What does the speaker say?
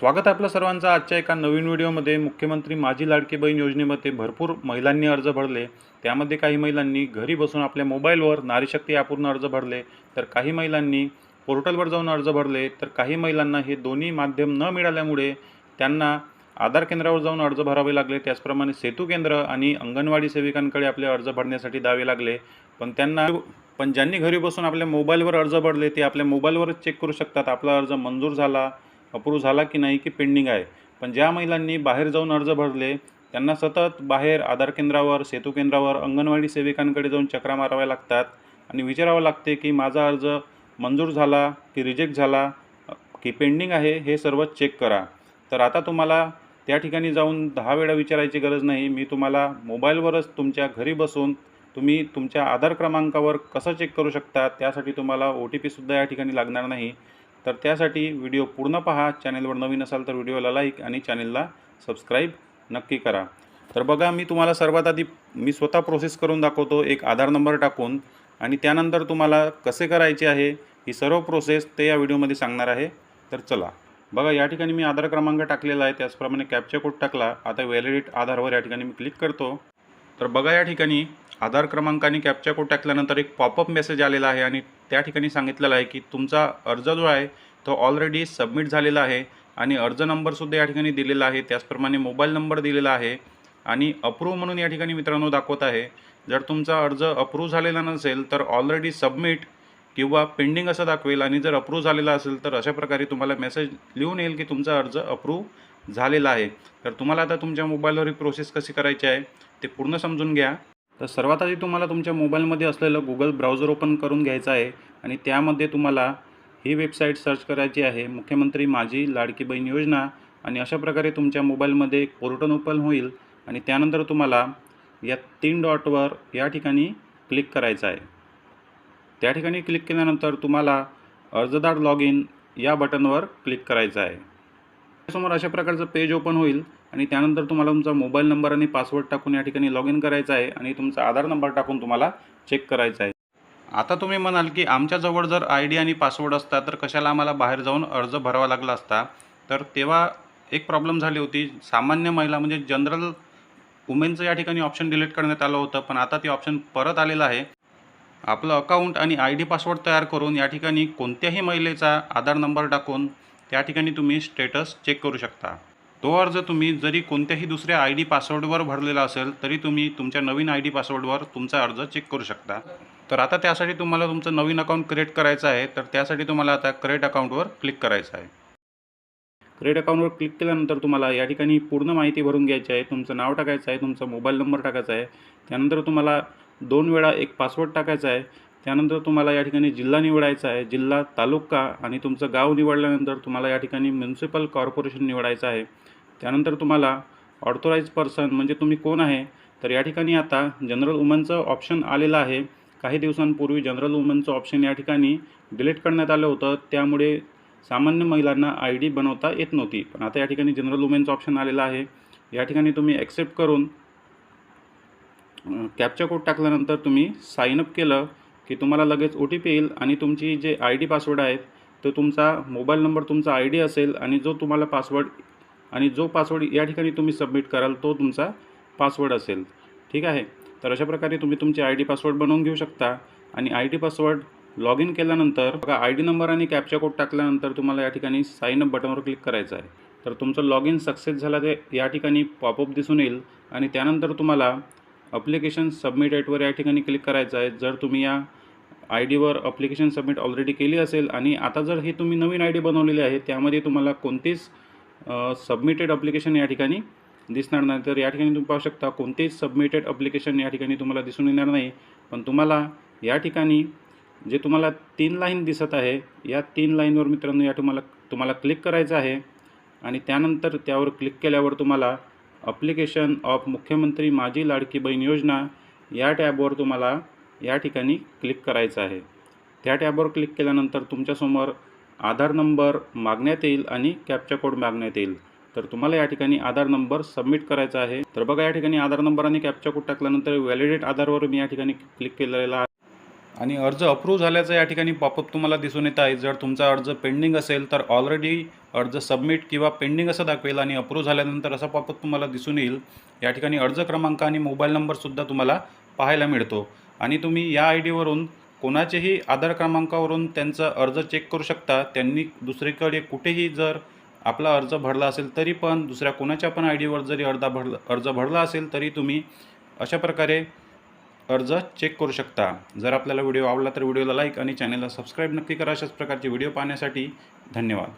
स्वागत आहे आपलं सर्वांचं. आजच्या एका नवीन व्हिडिओमध्ये मुख्यमंत्री माझी लाडकी बहीण योजनेमध्ये भरपूर महिलांनी अर्ज भरले. त्यामध्ये काही महिलांनी घरी बसून आपल्या मोबाईलवर नारीशक्ती ॲपवरून अर्ज भरले. तर काही महिलांनी पोर्टलवर जाऊन अर्ज भरले. तर काही महिलांना हे दोन्ही माध्यम न मिळाल्यामुळे त्यांना आधार केंद्रावर जाऊन अर्ज भरावे लागले. त्याचप्रमाणे सेतू केंद्र आणि अंगणवाडी सेविकांकडे आपले अर्ज भरण्यासाठी द्यावे लागले. पण त्यांना पण ज्यांनी घरी बसून आपल्या मोबाईलवर अर्ज भरले ते आपल्या मोबाईलवरच चेक करू शकतात. आपला अर्ज मंजूर झाला. अप्रूव्ह झाला की नाही की पेंडिंग आहे. पण ज्या महिलांनी बाहेर जाऊन अर्ज भरले त्यांना सतत बाहेर आधार केंद्रावर सेतू केंद्रावर अंगणवाडी सेविकांकडे जाऊन चक्रा माराव्या लागतात. आणि विचारावं लागते की माझा अर्ज मंजूर झाला की रिजेक्ट झाला की पेंडिंग आहे हे सर्व चेक करा. तर आता तुम्हाला त्या ठिकाणी जाऊन दहा वेळा विचारायची गरज नाही. मी तुम्हाला मोबाईलवरच तुमच्या घरी बसून तुम्ही तुमच्या आधार क्रमांकावर कसं चेक करू शकता त्यासाठी तुम्हाला ओ टी पीसुद्धा या ठिकाणी लागणार नाही. तर त्यासाठी व्हिडिओ पूर्ण पहा. चॅनेलवर नवीन असाल तर व्हिडिओला लाईक आणि चॅनेलला सबस्क्राईब नक्की करा. तर बघा मी तुम्हाला सर्वात आधी मी स्वतः प्रोसेस करून दाखवतो. एक आधार नंबर टाकून आणि त्यानंतर तुम्हाला कसे करायचे आहे ही सर्व प्रोसेस ते या व्हिडिओमध्ये सांगणार आहे. तर चला. बघा या ठिकाणी मी आधार क्रमांक टाकलेला आहे. त्याचप्रमाणे कॅप्चा कोड टाकला. आता व्हॅलिडेट आधारवर या ठिकाणी मी क्लिक करतो. तर बघा या ठिकाणी आधार क्रमांकाने कॅप्चा कोड टाकल्यानंतर एक पॉपअप मेसेज आलेला आहे आणि त्या ठिकाणी सांगितलेलं आहे की तुमचा अर्ज जो आहे तो ऑलरेडी सबमिट झालेला आहे आणि अर्ज नंबरसुद्धा या ठिकाणी दिलेला आहे. त्याचप्रमाणे मोबाईल नंबर दिलेला आहे आणि अप्रूव्ह म्हणून या ठिकाणी मित्रांनो दाखवत आहे. जर तुमचा अर्ज अप्रूव्ह झालेला नसेल तर ऑलरेडी सबमिट किंवा पेंडिंग असं दाखवेल आणि जर अप्रूव्ह झालेला असेल तर अशा प्रकारे तुम्हाला मेसेज लिहून येईल की तुमचा अर्ज अप्रूव्ह झालेला आहे. तर तुम्हाला आता तुमच्या मोबाईलवर ही प्रोसेस कशी करायची आहे ते पूर्ण समजून घ्या. तर सर्वात आधी तुम्हाला तुमच्या मोबाईलमध्ये असलेलं गुगल ब्राउझर ओपन करून घ्यायचं आहे आणि त्यामध्ये तुम्हाला ही वेबसाईट सर्च करायची आहे. मुख्यमंत्री माझी लाडकी बहीण योजना आणि अशा प्रकारे तुमच्या मोबाईलमध्ये एक पोर्टल ओपन होईल आणि त्यानंतर तुम्हाला या तीन डॉटवर या ठिकाणी क्लिक करायचं आहे. त्या ठिकाणी क्लिक केल्यानंतर तुम्हाला अर्जदार लॉग इन या बटनवर क्लिक करायचं आहे. समोर अशा प्रकारचं पेज ओपन होईल आणि त्यानंतर तुम्हाला तुमचा मोबाईल नंबर आणि पासवर्ड टाकून या ठिकाणी लॉग इन करायचा आहे आणि तुमचा आधार नंबर टाकून तुम्हाला चेक करायचा आहे. आता तुम्ही म्हणाल की आमच्याजवळ जर आय डी आणि पासवर्ड असता तर कशाला आम्हाला बाहेर जाऊन अर्ज भरावा लागला असता? तर तेव्हा एक प्रॉब्लेम झाली होती. सामान्य महिला म्हणजे जनरल वुमेनचं या ठिकाणी ऑप्शन डिलीट करण्यात आलं होतं पण आता ते ऑप्शन परत आलेलं आहे. आपलं अकाउंट आणि आय डी पासवर्ड तयार करून या ठिकाणी कोणत्याही महिलेचा आधार नंबर टाकून त्या ठिकाणी तुम्ही स्टेटस चेक करू शकता. तो अर्ज तुम्ही जरी कोणत्याही दुसऱ्या आय डी पासवर्डवर भरलेला असेल तरी तुम्ही तुमच्या नवीन आय डी पासवर्डवर तुमचा अर्ज चेक करू शकता. तर आता त्यासाठी तुम्हाला तुमचं नवीन अकाउंट क्रिएट करायचं आहे तर त्यासाठी तुम्हाला आता क्रिएट अकाउंटवर क्लिक करायचं आहे. क्रिएट अकाउंटवर क्लिक केल्यानंतर तुम्हाला या ठिकाणी पूर्ण माहिती भरून घ्यायची आहे तुमचं नाव टाकायचं आहे तुमचा मोबाईल नंबर टाकायचा आहे. त्यानंतर तुम्हाला दोन वेळा एक पासवर्ड टाकायचा आहे. त्यानंतर तुम्हाला या ठिकाणी जिल्हा निवडायचा आहे जिल्हा तालुका आणि तुमचं गाव निवडल्यानंतर तुम्हाला या ठिकाणी म्युन्सिपल कॉर्पोरेशन निवडायचं आहे. त्यानंतर तुम्हाला ऑर्थोराईज पर्सन म्हणजे तुम्ही कोण आहे तर या ठिकाणी आता जनरल वुमनचं ऑप्शन आलेलं आहे. काही दिवसांपूर्वी जनरल वुमनचं ऑप्शन या ठिकाणी डिलीट करण्यात आलं होतं. त्यामुळे सामान्य महिलांना आय डी बनवता येत नव्हती. पण आता या ठिकाणी जनरल वुमेनचं ऑप्शन आलेलं आहे. या ठिकाणी तुम्ही ॲक्सेप्ट करून कॅपचा कोड टाकल्यानंतर तुम्ही साईनअप केलं. की तुम्हाला लगेच ओ टी पी येईल आणि तुमची जे आय डी पासवर्ड आहेत तो तुमचा मोबाईल नंबर तुमचा आय डी असेल आणि जो तुम्हाला पासवर्ड आणि जो पासवर्ड या ठिकाणी तुम्ही सबमिट कराल तो तुमचा पासवर्ड असेल. ठीक आहे? तर अशा प्रकारे तुम्ही तुमची आय डी पासवर्ड बनवून घेऊ शकता आणि I D password log in केल्यानंतर बघा आय डी नंबर आणि कॅपचा कोड टाकल्यानंतर तुम्हाला या ठिकाणी साईन अप बटनवर क्लिक करायचं आहे. तर तुमचं लॉग इन सक्सेस झालं ते या ठिकाणी पॉपअप दिसून येईल आणि त्यानंतर तुम्हाला अप्लिकेशन सबमिट या ठिकाणी क्लिक करायचं आहे. जर तुम्ही या आय डीवर अप्लिकेशन सबमिट ऑलरेडी केली असेल आणि आता जर हे तुम्ही नवीन आय डी बनवलेली आहे त्यामध्ये तुम्हाला कोणतीच सबमिटेड अप्लिकेशन या ठिकाणी दिसणार नाही. तर या ठिकाणी तुम्ही पाहू शकता कोणतेच सबमिटेड अप्लिकेशन या ठिकाणी तुम्हाला दिसून येणार नाही. पण तुम्हाला या ठिकाणी जे तुम्हाला तीन लाईन दिसत आहे या तीन लाईनवर मित्रांनो या तुम्हाला तुम्हाला क्लिक करायचं आहे. आणि त्यानंतर त्यावर क्लिक केल्यावर तुम्हाला अप्लिकेशन ऑफ मुख्यमंत्री माझी लाडकी बहीण योजना या टॅबवर तुम्हाला या ठिकाणी क्लिक करायचं आहे. त्या टॅबवर क्लिक केल्यानंतर तुमच्यासमोर आधार नंबर मागण्यात येईल आणि कॅप्चा कोड मागण्यात येईल. तर तुम्हाला या ठिकाणी आधार नंबर सबमिट करायचा आहे. तर बघा या ठिकाणी आधार नंबर आणि कॅप्चा कोड टाकल्यानंतर व्हॅलिडेट आधारवर मी या ठिकाणी क्लिक केलेला आणि अर्ज अप्रूव्ह झाल्याचं या ठिकाणी पॉपअप तुम्हाला दिसून येत आहे. जर तुमचा अर्ज पेंडिंग असेल तर ऑलरेडी अर्ज सबमिट किंवा पेंडिंग असं दाखवेल आणि अप्रूव्ह झाल्यानंतर असा पॉपअप तुम्हाला दिसून येईल. या ठिकाणी अर्ज क्रमांक आणि मोबाईल नंबरसुद्धा तुम्हाला पाहायला मिळतो. आणि तुम्ही या आय डीवरून कोणाचेही आधार क्रमांकावरून त्यांचा अर्ज चेक करू शकता. त्यांनी दुसरीकडे कुठेही जर आपला अर्ज भरला असेल तरी पण दुसऱ्या कोणाच्या पण आय डीवर जरी अर्धा भरला अर्ज भरला असेल तरी तुम्ही अशा प्रकारे अर्ज चेक करू शकता. जर आपल्याला व्हिडिओ आवडला तर व्हिडिओला लाईक आणि चॅनलला सबस्क्राईब नक्की करा. अशाच प्रकारचे व्हिडिओ पाहण्यासाठी धन्यवाद.